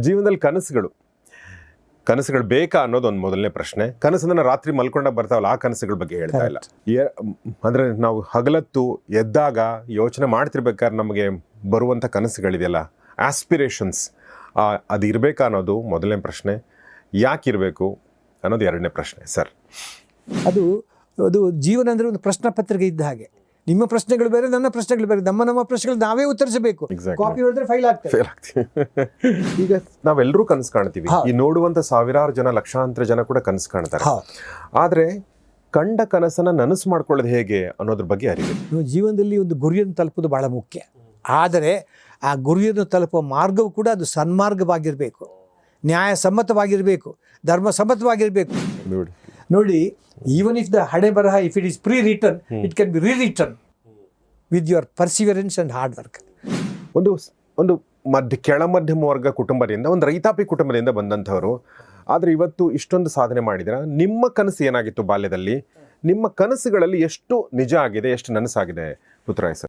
ಜೀವನದಲ್ಲಿ ಕನಸುಗಳು. ಕನಸುಗಳು ಬೇಕಾ ಅನ್ನೋದು ಒಂದು ಮೊದಲನೇ ಪ್ರಶ್ನೆ. ಕನಸನ್ನ ರಾತ್ರಿ ಮಲ್ಕೊಂಡಾಗ ಬರ್ತಾವಲ್ಲ ಆ ಕನಸುಗಳ ಬಗ್ಗೆ ಹೇಳ್ತಾ ಇಲ್ಲ. ಅಂದ್ರೆ ನಾವು ಹಗಲತ್ತು ಎದ್ದಾಗ ಯೋಚನೆ ಮಾಡ್ತಿರ್ಬೇಕಾದ್ರೆ ನಮಗೆ ಬರುವಂಥ ಕನಸುಗಳಿದೆಯಲ್ಲ ಆಸ್ಪಿರೇಷನ್ಸ್ ಅದು ಇರಬೇಕಾ ಅನ್ನೋದು ಮೊದಲನೇ ಪ್ರಶ್ನೆ. ಯಾಕಿರಬೇಕು ಅನ್ನೋದು ಎರಡನೇ ಪ್ರಶ್ನೆ ಸರ್. ಅದು ಅದು ಜೀವನ ಅಂದರೆ ಒಂದು ಪ್ರಶ್ನೆ ಪತ್ರಿಕೆ ಇದ್ದ ಹಾಗೆ. ನಿಮ್ಮ ಪ್ರಶ್ನೆಗಳು ಬೇರೆ ನನ್ನ ಪ್ರಶ್ನೆಗಳು ಬೇರೆ. ನಮ್ಮ ನಮ್ಮ ಪ್ರಶ್ನೆಗಳು ನಾವೇ ಉತ್ತರಿಸಬೇಕು. ಕಾಪಿ ಹೊಡೆದ್ರೆ ಫೈಲ್ ಆಗ್ತದೆ. ಫೇಲ್ ಆಗ್ತೀವಿ. ಈಗ ನಾವೆಲ್ಲರೂ ಕನಸು ಕಾಣ್ತೀವಿ. ಈ ನೋಡುವಂಥ ಸಾವಿರಾರು ಜನ ಲಕ್ಷಾಂತರ ಜನ ಕೂಡ ಕನಸು ಕಾಣ್ತಾರೆ. ಆದರೆ ಕಂಡ ಕನಸನ್ನ ನನಸು ಮಾಡ್ಕೊಳ್ಳೋದು ಹೇಗೆ ಅನ್ನೋದ್ರ ಬಗ್ಗೆ ಅರಿವು ಜೀವನದಲ್ಲಿ ಒಂದು ಗುರಿಯನ್ನು ತಲುಪೋದು ಬಹಳ ಮುಖ್ಯ. ಆದರೆ ಆ ಗುರಿಯನ್ನು ತಲುಪುವ ಮಾರ್ಗವು ಕೂಡ ಅದು ಸನ್ಮಾರ್ಗವಾಗಿರಬೇಕು. ನ್ಯಾಯಸಮ್ಮತವಾಗಿರಬೇಕು. ಧರ್ಮಸಮ್ಮತವಾಗಿರಬೇಕು. ನೋಡಿ. ನೋಡಿ ಈವನ್ ಇಫ್ ದ ಹಣೆ ಬರಹ if it is prewritten it can be rewritten with your perseverance and hard work ಒಂದು ಒಂದು ಮಧ್ಯ ಕೆಳ ಮಧ್ಯಮ ವರ್ಗ ಕುಟುಂಬದಿಂದ ಒಂದು ರೈತಾಪಿ ಕುಟುಂಬದಿಂದ ಬಂದಂಥವರು ಆದರೆ ಇವತ್ತು ಇಷ್ಟೊಂದು ಸಾಧನೆ ಮಾಡಿದ್ರೆ ನಿಮ್ಮ ಕನಸು ಏನಾಗಿತ್ತು ಬಾಲ್ಯದಲ್ಲಿ? ನಿಮ್ಮ ಕನಸುಗಳಲ್ಲಿ ಎಷ್ಟು ನಿಜ ಆಗಿದೆ ಎಷ್ಟು ನನಸಾಗಿದೆ? ಪುತ್ರಾಯ ಸರ್